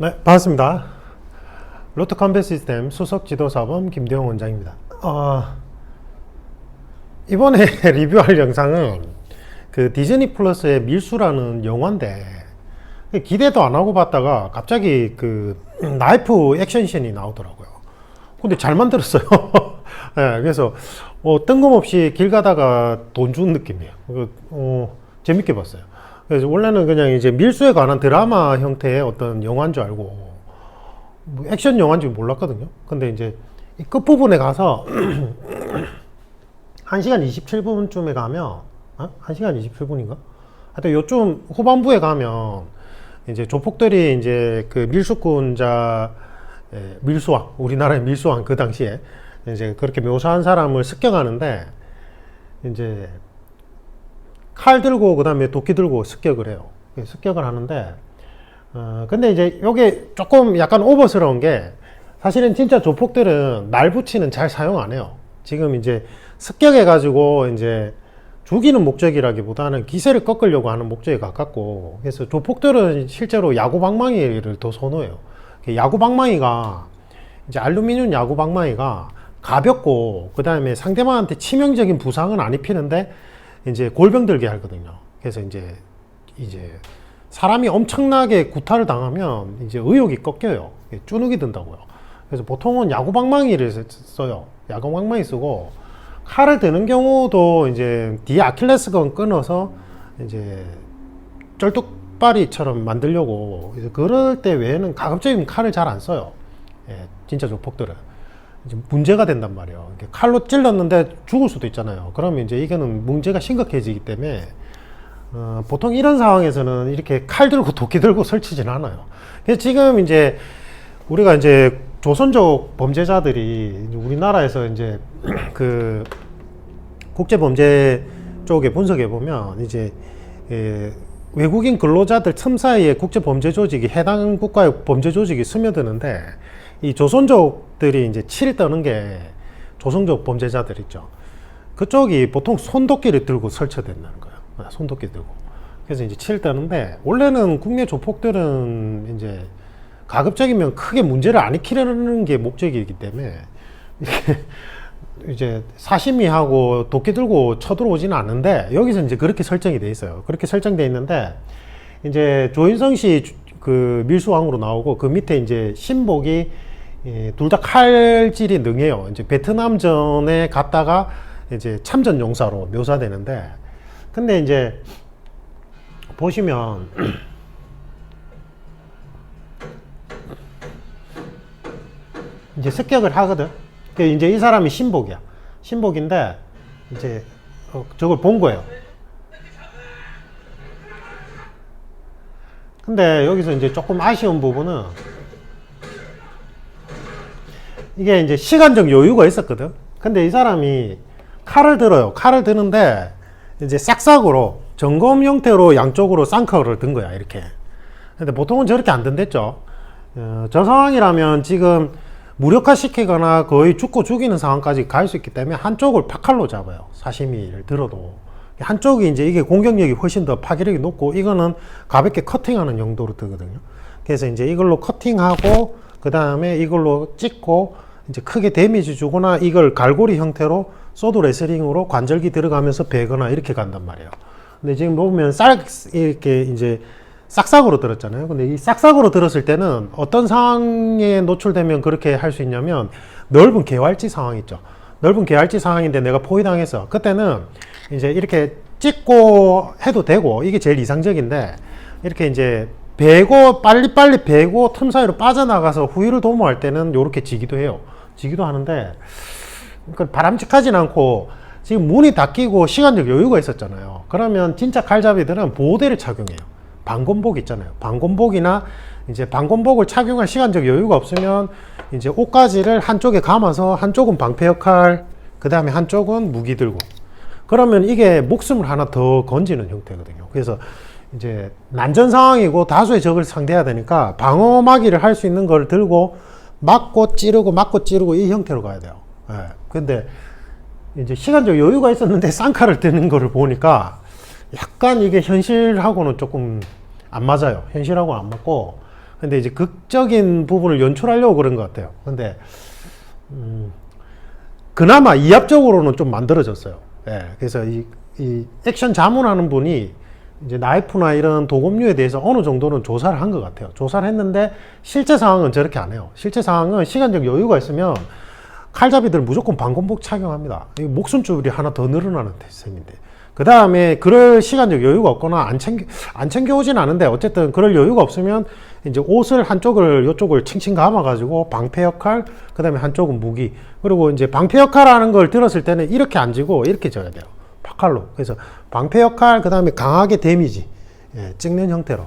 네, 반갑습니다. 로트 컴뱃 시스템 수석 지도사범 김대용 원장입니다. 어, 이번에 리뷰할 영상은 그 디즈니 플러스의 밀수라는 영화인데 기대도 안 하고 봤다가 갑자기 그 나이프 액션씬이 나오더라고요. 근데 잘 만들었어요. 네, 그래서 어, 뜬금없이 길 가다가 돈 준 느낌이에요. 그, 어, 재밌게 봤어요. 그래서 원래는 그냥 이제 밀수에 관한 드라마 형태의 어떤 영화인 줄 알고 뭐 액션 영화인 줄 몰랐거든요. 근데 이제 이 끝부분에 가서 1시간 27분쯤에 가면 어? 1시간 27분인가? 하여튼 요쯤 후반부에 가면 이제 조폭들이 이제 그 밀수꾼자 예, 밀수왕 우리나라의 밀수왕 그 당시에 이제 그렇게 묘사한 사람을 습격하는데 이제 칼 들고 그 다음에 도끼 들고 습격을 해요. 습격을 하는데 어 근데 이제 요게 조금 약간 오버스러운 게 사실은 진짜 조폭들은 날 붙이는 잘 사용 안 해요. 지금 이제 습격해 가지고 이제 죽이는 목적이라기보다는 기세를 꺾으려고 하는 목적에 가깝고 그래서 조폭들은 실제로 야구 방망이를 더 선호해요. 야구 방망이가 이제 알루미늄 야구 방망이가 가볍고 그 다음에 상대방한테 치명적인 부상은 안 입히는데 이제 골병 들게 하거든요. 그래서 이제 이제 사람이 엄청나게 구타를 당하면 이제 의욕이 꺾여요. 쭈눅이 든다고요. 그래서 보통은 야구 방망이를 써요. 야구 방망이 쓰고 칼을 드는 경우도 이제 뒤에 아킬레스건 끊어서 이제 쩔뚝바리처럼 만들려고 그럴 때 외에는 가급적이면 칼을 잘 안 써요. 예, 진짜 조폭들은. 이제 문제가 된단 말이에요. 칼로 찔렀는데 죽을 수도 있잖아요. 그러면 이제 이거는 문제가 심각해지기 때문에 어, 보통 이런 상황에서는 이렇게 칼 들고 도끼 들고 설치지는 않아요. 지금 이제 우리가 이제 조선족 범죄자들이 우리나라에서 이제 그 국제 범죄 쪽에 분석해 보면 이제 예, 외국인 근로자들 틈 사이에 국제 범죄 조직이 해당 국가의 범죄 조직이 스며드는데 이 조선족들이 이제 치를 떠는 게 조선족 범죄자들 있죠. 그쪽이 보통 손도끼를 들고 설치된다는 거예요. 아, 손도끼 들고. 그래서 이제 치를 떠는데 원래는 국내 조폭들은 이제 가급적이면 크게 문제를 안 일으키려는 게 목적이기 때문에 이제 사시미 하고 도끼 들고 쳐들어오지는 않는데 여기서 이제 그렇게 설정이 돼 있어요. 그렇게 설정돼 있는데 이제 조인성 씨 그 밀수왕으로 나오고 그 밑에 이제 신복이 예, 둘 다 칼질이 능해요. 이제 베트남전에 갔다가 이제 참전 용사로 묘사되는데 근데 이제 보시면 이제 습격을 하거든. 그 이제 이 사람이 신복이야. 신복인데 이제 어, 저걸 본 거예요. 근데 여기서 이제 조금 아쉬운 부분은 이게 이제 시간적 여유가 있었거든. 근데 이 사람이 칼을 들어요. 칼을 드는데 이제 싹싹으로 점검 형태로 양쪽으로 쌍커를 든 거야. 이렇게. 근데 보통은 저렇게 안 든댔죠. 어, 저 상황이라면 지금 무력화 시키거나 거의 죽고 죽이는 상황까지 갈 수 있기 때문에 한쪽을 파칼로 잡아요. 사시미를 들어도. 한쪽이 이제 이게 공격력이 훨씬 더 파괴력이 높고 이거는 가볍게 커팅하는 용도로 뜨거든요. 그래서 이제 이걸로 커팅하고 그 다음에 이걸로 찍고 이제 크게 데미지 주거나 이걸 갈고리 형태로 소드 레슬링으로 관절기 들어가면서 베거나 이렇게 간단 말이에요. 근데 지금 보면 싹 이렇게 이제 싹싹으로 들었잖아요. 근데 이 싹싹으로 들었을 때는 어떤 상황에 노출되면 그렇게 할 수 있냐면 넓은 개활지 상황 있죠. 넓은 개활지 상황인데 내가 포위당해서 그때는 이제 이렇게 찍고 해도 되고 이게 제일 이상적인데 이렇게 이제 베고 빨리빨리 베고 틈 사이로 빠져나가서 후위를 도모할 때는 이렇게 지기도 해요. 지기도 하는데 그 바람직하진 않고 지금 문이 닫히고 시간적 여유가 있었잖아요. 그러면 진짜 칼잡이들은 보호대를 착용해요. 방검복 있잖아요. 방검복이나 이제 방검복을 착용할 시간적 여유가 없으면 이제 옷가지를 한쪽에 감아서 한쪽은 방패 역할, 그 다음에 한쪽은 무기 들고. 그러면 이게 목숨을 하나 더 건지는 형태거든요. 그래서 이제 난전 상황이고 다수의 적을 상대해야 되니까 방어막이를 할 수 있는 걸 들고 맞고 찌르고 맞고 찌르고 이 형태로 가야 돼요. 예. 근데 이제 시간적 여유가 있었는데 쌍칼을 드는 거를 보니까 약간 이게 현실하고는 조금 안 맞아요. 현실하고 안 맞고 근데 이제 극적인 부분을 연출하려고 그런 것 같아요. 근데 음, 그나마 이합적으로는 좀 만들어졌어요. 예, 그래서 이, 이 액션 자문하는 분이 이제 나이프나 이런 도금류에 대해서 어느 정도는 조사를 한 것 같아요. 조사를 했는데 실제 상황은 저렇게 안 해요. 실제 상황은 시간적 여유가 있으면 칼잡이들 무조건 방검복 착용합니다. 이 목숨줄이 하나 더 늘어나는 셈인데. 그 다음에 그럴 시간적 여유가 없거나 안 챙겨, 안 챙겨오진 않은데 어쨌든 그럴 여유가 없으면 이제 옷을 한쪽을, 요쪽을 칭칭 감아가지고 방패 역할, 그 다음에 한쪽은 무기. 그리고 이제 방패 역할 하는 걸 들었을 때는 이렇게 안 지고 이렇게 져야 돼요. 파칼로. 그래서 방패 역할, 그 다음에 강하게 데미지. 예, 찍는 형태로.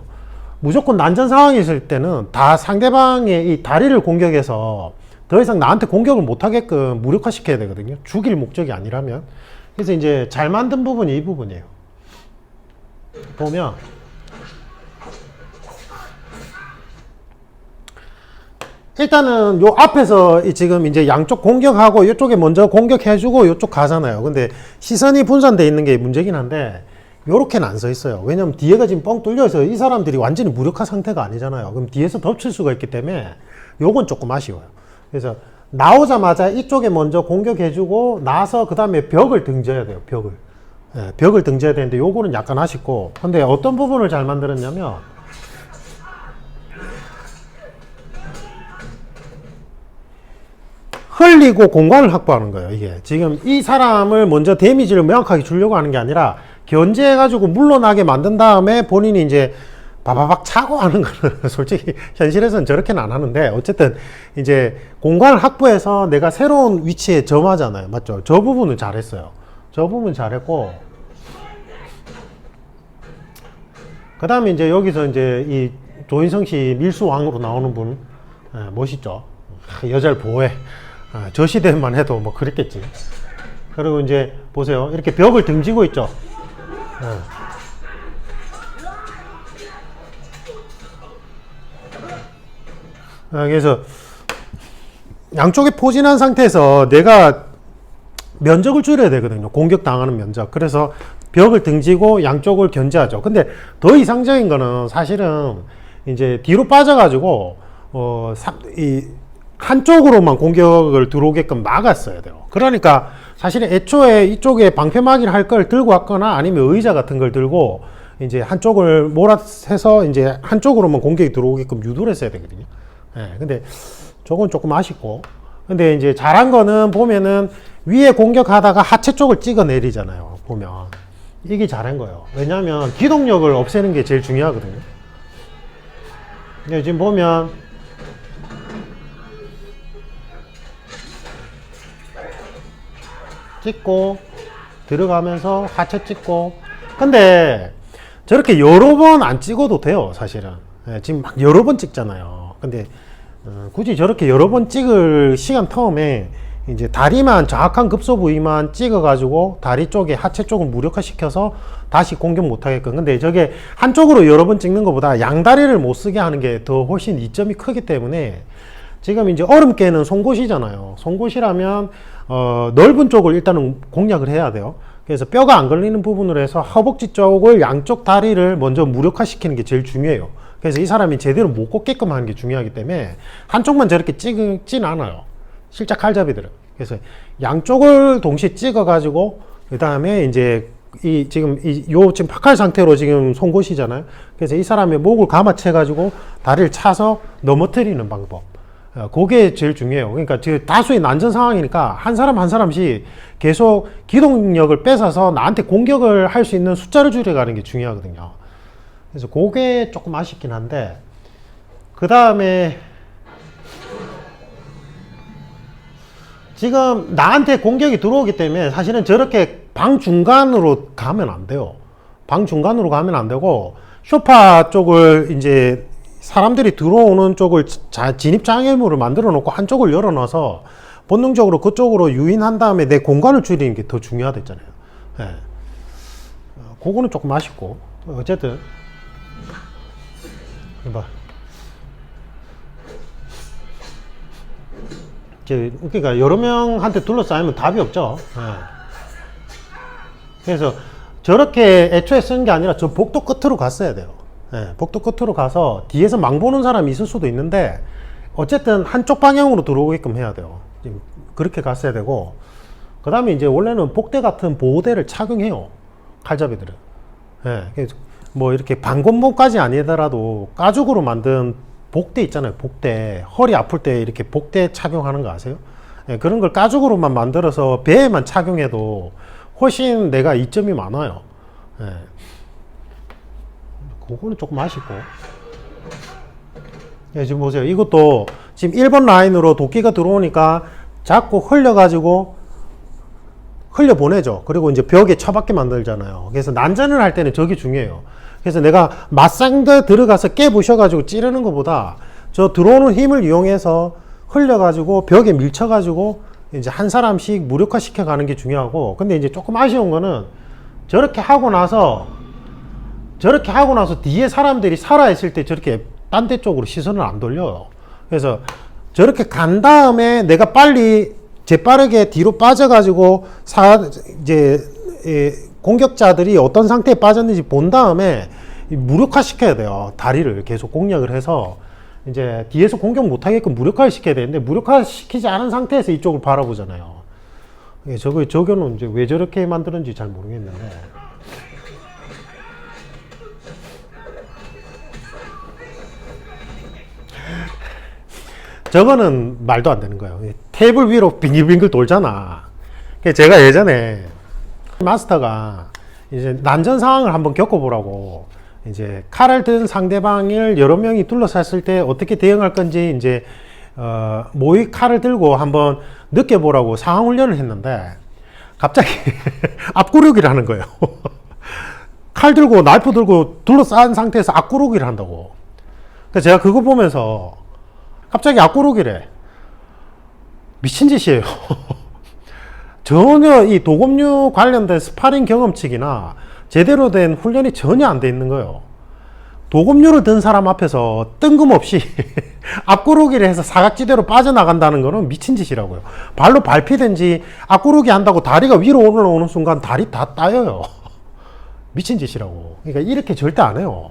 무조건 난전 상황이 있을 때는 다 상대방의 이 다리를 공격해서 더 이상 나한테 공격을 못하게끔 무력화시켜야 되거든요. 죽일 목적이 아니라면. 그래서 이제 잘 만든 부분이 이 부분이에요. 보면 일단은 요 앞에서 이 지금 이제 양쪽 공격하고 이쪽에 먼저 공격해주고 이쪽 가잖아요. 근데 시선이 분산돼 있는 게 문제긴 한데 요렇게는 안 서 있어요. 왜냐면 뒤에가 지금 뻥 뚫려서 이 사람들이 완전히 무력화 상태가 아니잖아요. 그럼 뒤에서 덮칠 수가 있기 때문에 요건 조금 아쉬워요. 그래서 나오자마자 이쪽에 먼저 공격해주고 나서 그 다음에 벽을 등져야 돼요. 벽을. 예, 벽을 등져야 되는데 요거는 약간 아쉽고. 근데 어떤 부분을 잘 만들었냐면 흘리고 공간을 확보하는 거예요. 이게 지금 이 사람을 먼저 데미지를 명확하게 주려고 하는 게 아니라 견제해가지고 물러나게 만든 다음에 본인이 이제 바바박 차고 하는 거는 솔직히 현실에서는 저렇게는 안 하는데 어쨌든 이제 공간을 확보해서 내가 새로운 위치에 점하잖아요. 맞죠? 저 부분은 잘했어요. 저 부분 잘했고 그 다음에 이제 여기서 이제 이 조인성 씨 밀수왕으로 나오는 분 예, 멋있죠. 하, 여자를 보호해. 아, 저 시대만 해도 뭐 그랬겠지. 그리고 이제 보세요. 이렇게 벽을 등지고 있죠. 예. 아, 그래서 양쪽에 포진한 상태에서 내가 면적을 줄여야 되거든요. 공격 당하는 면적. 그래서 벽을 등지고 양쪽을 견제하죠. 근데 더 이상적인 거는 사실은 이제 뒤로 빠져가지고 어, 사, 이 한쪽으로만 공격을 들어오게끔 막았어야 돼요. 그러니까 사실은 애초에 이쪽에 방패막이를 할 걸 들고 왔거나 아니면 의자 같은 걸 들고 이제 한쪽을 몰아서 이제 한쪽으로만 공격이 들어오게끔 유도를 했어야 되거든요. 예, 근데 저건 조금 아쉽고. 근데 이제 잘한 거는 보면은 위에 공격하다가 하체 쪽을 찍어 내리잖아요. 보면. 이게 잘한 거예요. 왜냐하면 기동력을 없애는 게 제일 중요하거든요. 지금 보면 찍고 들어가면서 하체 찍고. 근데 저렇게 여러 번 안 찍어도 돼요 사실은. 예, 지금 막 여러 번 찍잖아요. 근데 어, 굳이 저렇게 여러 번 찍을 시간 텀에 이제 다리만 정확한 급소 부위만 찍어 가지고 다리 쪽에 하체 쪽을 무력화 시켜서 다시 공격 못 하게끔. 근데 저게 한쪽으로 여러 번 찍는 것보다 양다리를 못 쓰게 하는 게 더 훨씬 이점이 크기 때문에 지금 이제 얼음 깨는 송곳이잖아요. 송곳이라면 어, 넓은 쪽을 일단은 공략을 해야 돼요. 그래서 뼈가 안 걸리는 부분으로 해서 허벅지 쪽을 양쪽 다리를 먼저 무력화시키는 게 제일 중요해요. 그래서 이 사람이 제대로 못 걷게끔 하는 게 중요하기 때문에 한쪽만 저렇게 찍진 않아요. 실제 칼잡이들은. 그래서 양쪽을 동시에 찍어가지고 그 다음에 이제 이 지금 이 요 지금 파칼 상태로 지금 송곳이잖아요. 그래서 이 사람의 목을 감아채 가지고 다리를 차서 넘어뜨리는 방법. 어, 그게 제일 중요해요. 그러니까 다수의 난전 상황이니까 한 사람 한 사람씩 계속 기동력을 뺏어서 나한테 공격을 할 수 있는 숫자를 줄여가는 게 중요하거든요. 그래서 그게 조금 아쉽긴 한데 그 다음에 지금 나한테 공격이 들어오기 때문에 사실은 저렇게 방 중간으로 가면 안 돼요. 방 중간으로 가면 안 되고 쇼파 쪽을 이제 사람들이 들어오는 쪽을 자, 진입 장애물을 만들어 놓고 한쪽을 열어 놔서 본능적으로 그쪽으로 유인한 다음에 내 공간을 줄이는 게 더 중요하댔잖아요. 예. 어, 그거는 조금 아쉽고 어쨌든 봐. 저, 그러니까 여러 명한테 둘러싸이면 답이 없죠. 예. 그래서 저렇게 애초에 쓴 게 아니라 저 복도 끝으로 갔어야 돼요. 예, 복도 끝으로 가서 뒤에서 망 보는 사람이 있을 수도 있는데 어쨌든 한쪽 방향으로 들어오게끔 해야 돼요. 그렇게 갔어야 되고 그 다음에 이제 원래는 복대 같은 보호대를 착용해요. 칼잡이들은. 예, 뭐 이렇게 반곤목까지 아니더라도 가죽으로 만든 복대 있잖아요. 복대. 허리 아플 때 이렇게 복대 착용하는 거 아세요? 예, 그런 걸 가죽으로만 만들어서 배에만 착용해도 훨씬 내가 이점이 많아요. 예. 그거는 조금 아쉽고. 예, 지금 보세요. 이것도 지금 1번 라인으로 도끼가 들어오니까 자꾸 흘려가지고 흘려 보내죠. 그리고 이제 벽에 처박게 만들잖아요. 그래서 난전을 할 때는 저게 중요해요. 그래서 내가 맞상대 들어가서 깨부셔가지고 찌르는 것보다 저 들어오는 힘을 이용해서 흘려가지고 벽에 밀쳐가지고 이제 한 사람씩 무력화 시켜 가는 게 중요하고 근데 이제 조금 아쉬운 거는 저렇게 하고 나서 저렇게 하고 나서 뒤에 사람들이 살아있을 때 저렇게 딴 데 쪽으로 시선을 안 돌려요. 그래서 저렇게 간 다음에 내가 빨리 재빠르게 뒤로 빠져가지고 사, 이제, 예, 공격자들이 어떤 상태에 빠졌는지 본 다음에 이 무력화 시켜야 돼요. 다리를 계속 공략을 해서 이제 뒤에서 공격 못하게끔 무력화를 시켜야 되는데 무력화 시키지 않은 상태에서 이쪽을 바라보잖아요. 예, 저거, 저거는 이제 왜 저렇게 만드는지 잘 모르겠는데. 저거는 말도 안 되는 거예요. 테이블 위로 빙글빙글 돌잖아. 그래서 제가 예전에 마스터가 이제 난전 상황을 한번 겪어보라고 이제 칼을 든 상대방을 여러 명이 둘러쌌을 때 어떻게 대응할 건지 이제 어, 모의 칼을 들고 한번 느껴보라고 상황 훈련을 했는데 갑자기 앞구르기를 하는 거예요. 칼 들고 나이프 들고 둘러싼 상태에서 앞구르기를 한다고. 그래서 제가 그거 보면서 갑자기 앞구르기래. 미친 짓이에요. 전혀 이 도검류 관련된 스파링 경험치기나 제대로 된 훈련이 전혀 안 돼 있는 거예요. 도검류를 든 사람 앞에서 뜬금없이 앞구르기를 해서 사각지대로 빠져나간다는 거는 미친 짓이라고요. 발로 밟히든지 앞구르기 한다고 다리가 위로 올라오는 순간 다리 다 따여요. 미친 짓이라고. 그러니까 이렇게 절대 안 해요.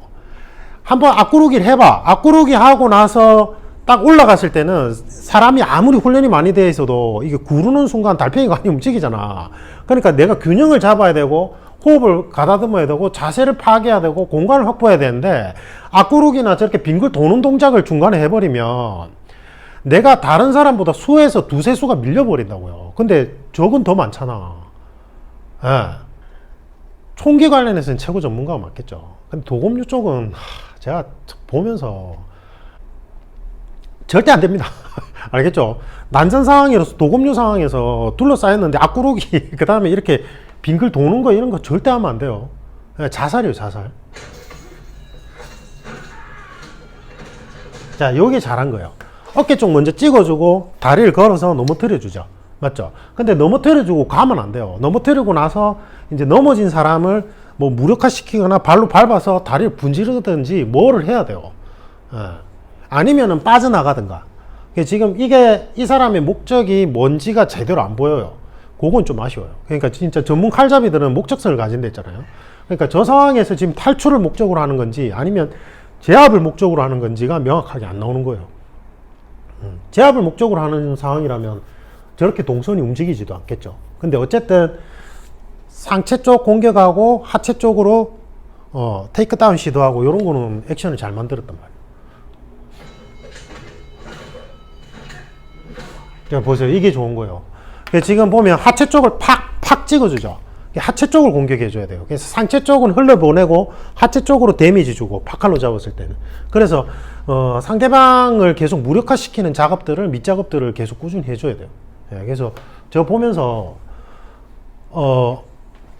한번 앞구르기를 해봐. 앞구르기 하고 나서 딱 올라갔을 때는 사람이 아무리 훈련이 많이 되어 있어도 이게 구르는 순간 달팽이가 많이 움직이잖아. 그러니까 내가 균형을 잡아야 되고 호흡을 가다듬어야 되고 자세를 파악해야 되고 공간을 확보해야 되는데 앞구르기나 저렇게 빙글 도는 동작을 중간에 해버리면 내가 다른 사람보다 수에서 두세 수가 밀려버린다고요. 근데 적은 더 많잖아. 예. 총기 관련해서는 최고 전문가가 맞겠죠. 근데 도검류 쪽은 하, 제가 보면서 절대 안 됩니다. 알겠죠? 난전 상황이라서 도검류 상황에서 둘러싸였는데 앞구르기 그 다음에 이렇게 빙글 도는 거 이런 거 절대 하면 안 돼요. 예, 자살이에요, 자살. 자, 여기 잘한 거예요. 어깨 쪽 먼저 찍어주고 다리를 걸어서 넘어뜨려 주죠. 맞죠? 근데 넘어뜨려주고 가면 안 돼요. 넘어뜨리고 나서 이제 넘어진 사람을 뭐 무력화 시키거나 발로 밟아서 다리를 분지르든지 뭐를 해야 돼요. 예. 아니면은 빠져나가든가. 그러니까 지금 이게 이 사람의 목적이 뭔지가 제대로 안 보여요. 그건 좀 아쉬워요. 그러니까 진짜 전문 칼잡이들은 목적성을 가진다 했잖아요. 그러니까 저 상황에서 지금 탈출을 목적으로 하는 건지 아니면 제압을 목적으로 하는 건지가 명확하게 안 나오는 거예요. 음, 제압을 목적으로 하는 상황이라면 저렇게 동선이 움직이지도 않겠죠. 근데 어쨌든 상체 쪽 공격하고 하체 쪽으로 어, 테이크다운 시도하고 이런 거는 액션을 잘 만들었단 말이에요. 보세요. 이게 좋은 거예요. 지금 보면 하체 쪽을 팍, 팍 찍어주죠. 하체 쪽을 공격해줘야 돼요. 그래서 상체 쪽은 흘려보내고 하체 쪽으로 데미지 주고 파칼로 잡았을 때는. 그래서 어, 상대방을 계속 무력화시키는 작업들을 밑작업들을 계속 꾸준히 해줘야 돼요. 예, 그래서 저 보면서 어,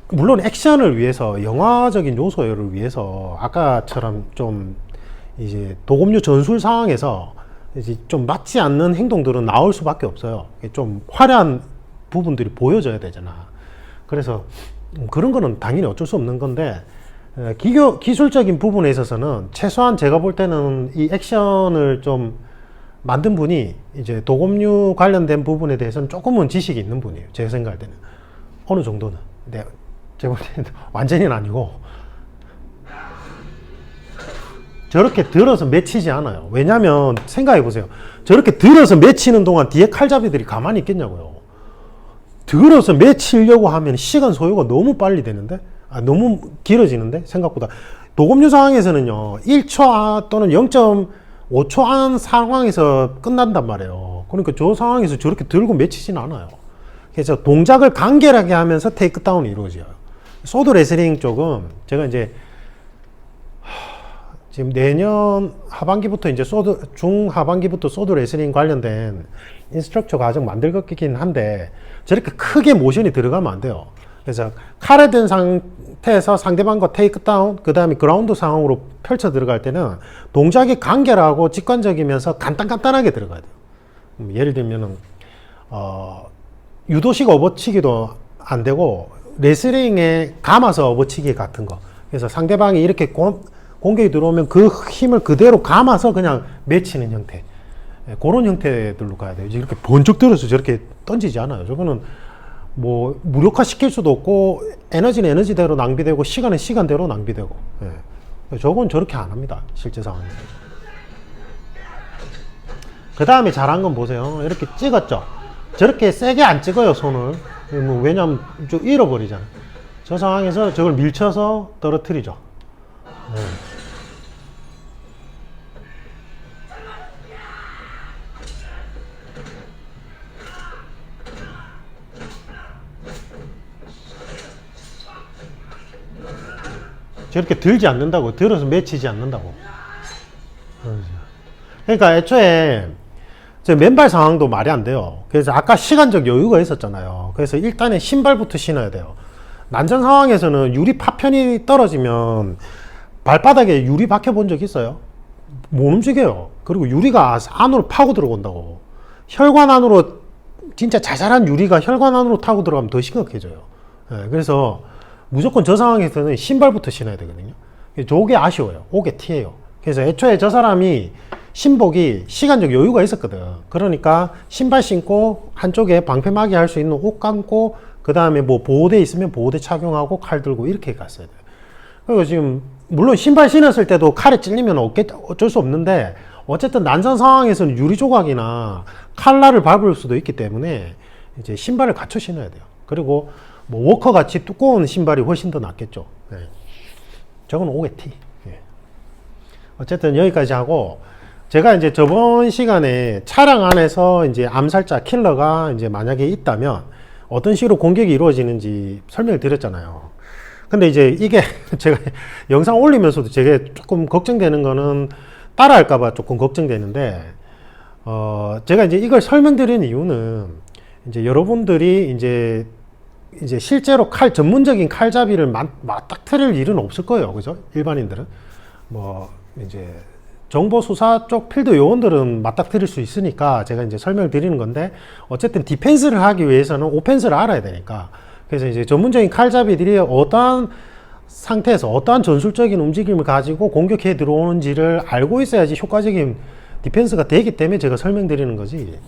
물론 액션을 위해서 영화적인 요소를 위해서 아까처럼 좀 이제 도검류 전술 상황에서 이제 좀 맞지 않는 행동들은 나올 수밖에 없어요. 좀 화려한 부분들이 보여져야 되잖아. 그래서 음, 그런 거는 당연히 어쩔 수 없는 건데 에, 기교, 기술적인 부분에 있어서는 최소한 제가 볼 때는 이 액션을 좀 만든 분이 이제 도검류 관련된 부분에 대해서는 조금은 지식이 있는 분이에요. 제 생각할 때는 어느 정도는. 근데 제가 볼 때는 완전히는 아니고 저렇게 들어서 맺히지 않아요. 왜냐면 생각해 보세요. 저렇게 들어서 맺히는 동안 뒤에 칼잡이들이 가만히 있겠냐고요. 들어서 맺히려고 하면 시간 소요가 너무 빨리 되는데, 아, 너무 길어지는데 생각보다 도금류 상황에서는요 1초 안 또는 0.5초 안 상황에서 끝난단 말이에요. 그러니까 저 상황에서 저렇게 들고 맺히진 않아요. 그래서 동작을 간결하게 하면서 테이크다운이 이루어져요. 소드 레슬링 쪽은 제가 이제 지금 내년 하반기부터 이제 소드 중하반기부터 소드 레슬링 관련된 인스트럭처 과정 만들 것이긴 한데 저렇게 크게 모션이 들어가면 안 돼요. 그래서 칼에 든 상태에서 상대방과 테이크다운 그 다음에 그라운드 상황으로 펼쳐 들어갈 때는 동작이 간결하고 직관적이면서 간단간단하게 들어가야 돼요. 음, 예를 들면은 어, 유도식 업어치기도 안 되고 레슬링에 감아서 업어치기 같은 거. 그래서 상대방이 이렇게 공, 공격이 들어오면 그 힘을 그대로 감아서 그냥 맺히는 형태. 예, 그런 형태들로 가야 돼요. 이렇게 번쩍 들어서 저렇게 던지지 않아요. 저거는 뭐 무력화 시킬 수도 없고 에너지는 에너지대로 낭비되고 시간은 시간대로 낭비되고. 예. 저건 저렇게 안 합니다. 실제 상황에서. 그 다음에 잘한 건 보세요. 이렇게 찍었죠. 저렇게 세게 안 찍어요, 손을. 뭐 왜냐면 좀 잃어버리잖아요. 저 상황에서 저걸 밀쳐서 떨어뜨리죠. 네. 저렇게 들지 않는다고, 들어서 맺히지 않는다고. 그러니까 애초에 저 맨발 상황도 말이 안 돼요. 그래서 아까 시간적 여유가 있었잖아요. 그래서 일단은 신발부터 신어야 돼요. 난전 상황에서는 유리 파편이 떨어지면 발바닥에 유리 박혀 본 적 있어요? 못 움직여요. 그리고 유리가 안으로 파고 들어온다고. 혈관 안으로 진짜 자잘한 유리가 혈관 안으로 타고 들어가면 더 심각해져요. 예, 그래서 무조건 저 상황에서는 신발부터 신어야 되거든요. 저게 아쉬워요. 오게 티예요. 그래서 애초에 저 사람이 신복이 시간적 여유가 있었거든. 그러니까 신발 신고 한쪽에 방패막이 할 수 있는 옷 감고 그 다음에 뭐 보호대 있으면 보호대 착용하고 칼 들고 이렇게 갔어야 돼요. 그리고 지금 물론 신발 신었을 때도 칼에 찔리면 어깨 어쩔 수 없는데 어쨌든 난전 상황에서는 유리 조각이나 칼날을 밟을 수도 있기 때문에 이제 신발을 갖춰 신어야 돼요. 그리고 뭐 워커 같이 두꺼운 신발이 훨씬 더 낫겠죠. 네. 저건 오게티. 예. 어쨌든 여기까지 하고 제가 이제 저번 시간에 차량 안에서 이제 암살자 킬러가 이제 만약에 있다면 어떤 식으로 공격이 이루어지는지 설명을 드렸잖아요. 근데 이제 이게 제가 영상 올리면서도 제가 조금 걱정되는 거는 따라할까봐 조금 걱정되는데, 어, 제가 이제 이걸 설명드리는 이유는 이제 여러분들이 이제 이제 실제로 칼 전문적인 칼잡이를 맞, 맞닥뜨릴 일은 없을 거예요. 그죠? 일반인들은. 뭐, 이제 정보 수사 쪽 필드 요원들은 맞닥뜨릴 수 있으니까 제가 이제 설명을 드리는 건데 어쨌든 디펜스를 하기 위해서는 오펜스를 알아야 되니까 그래서 이제 전문적인 칼잡이들이 어떠한 상태에서 어떠한 전술적인 움직임을 가지고 공격해 들어오는지를 알고 있어야지 효과적인 디펜스가 되기 때문에 제가 설명드리는 거지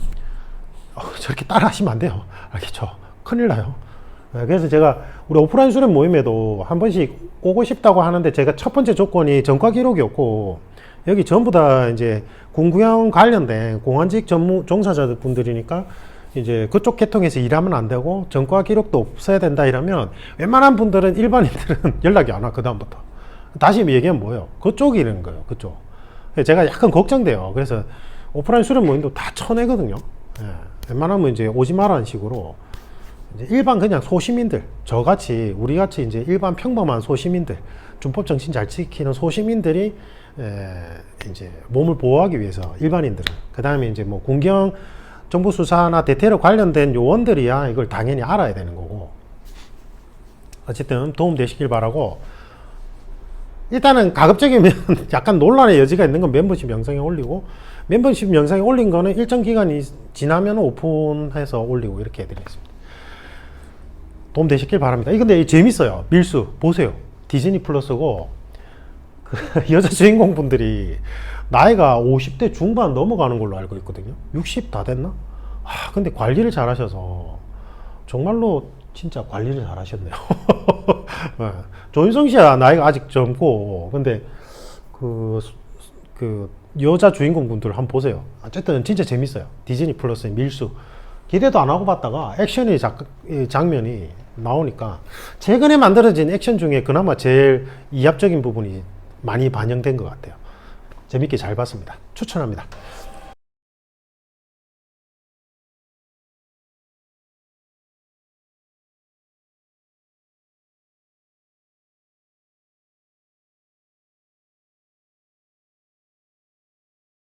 어, 저렇게 따라 하시면 안 돼요 알겠죠 큰일 나요 네, 그래서 제가 우리 오프라인 수련 모임에도 한 번씩 오고 싶다고 하는데 제가 첫 번째 조건이 전과 기록이었고 여기 전부 다 이제 공구형 관련된 공안직 전무 종사자 분들이니까 이제 그쪽 계통에서 일하면 안 되고 전과 기록도 없어야 된다 이러면 웬만한 분들은 일반인들은 연락이 안 와 그 다음부터. 다시 얘기하면 뭐예요? 그쪽이 이런 거예요 그쪽. 제가 약간 걱정돼요. 그래서 오프라인 수련 모임도 다 쳐내거든요. 예. 웬만하면 이제 오지 말라는 식으로 일반 그냥 소시민들 저같이 우리같이 이제 일반 평범한 소시민들 준법 정신 잘 지키는 소시민들이 에, 이제 몸을 보호하기 위해서 일반인들은 그 다음에 이제 뭐 공경 정보 수사나 대테러 관련된 요원들이야 이걸 당연히 알아야 되는 거고 어쨌든 도움 되시길 바라고 일단은 가급적이면 약간 논란의 여지가 있는 건 멤버십 영상에 올리고 멤버십 영상에 올린 거는 일정 기간이 지나면 오픈해서 올리고 이렇게 해드리겠습니다. 도움 되시길 바랍니다. 이 근데 재밌어요. 밀수 보세요. 디즈니 플러스고 그 여자 주인공 분들이 나이가 50대 중반 넘어가는 걸로 알고 있거든요. 60 다 됐나? 아, 근데 관리를 잘 하셔서 정말로 진짜 관리를 잘 하셨네요. 네. 조인성 씨야 나이가 아직 젊고, 근데 그 그 여자 주인공 분들 한번 보세요. 어쨌든 진짜 재밌어요. 디즈니 플러스의 밀수. 기대도 안 하고 봤다가 액션이 작, 이 장면이 나오니까 최근에 만들어진 액션 중에 그나마 제일 이합적인 부분이 많이 반영된 것 같아요. 재밌게 잘 봤습니다. 추천합니다.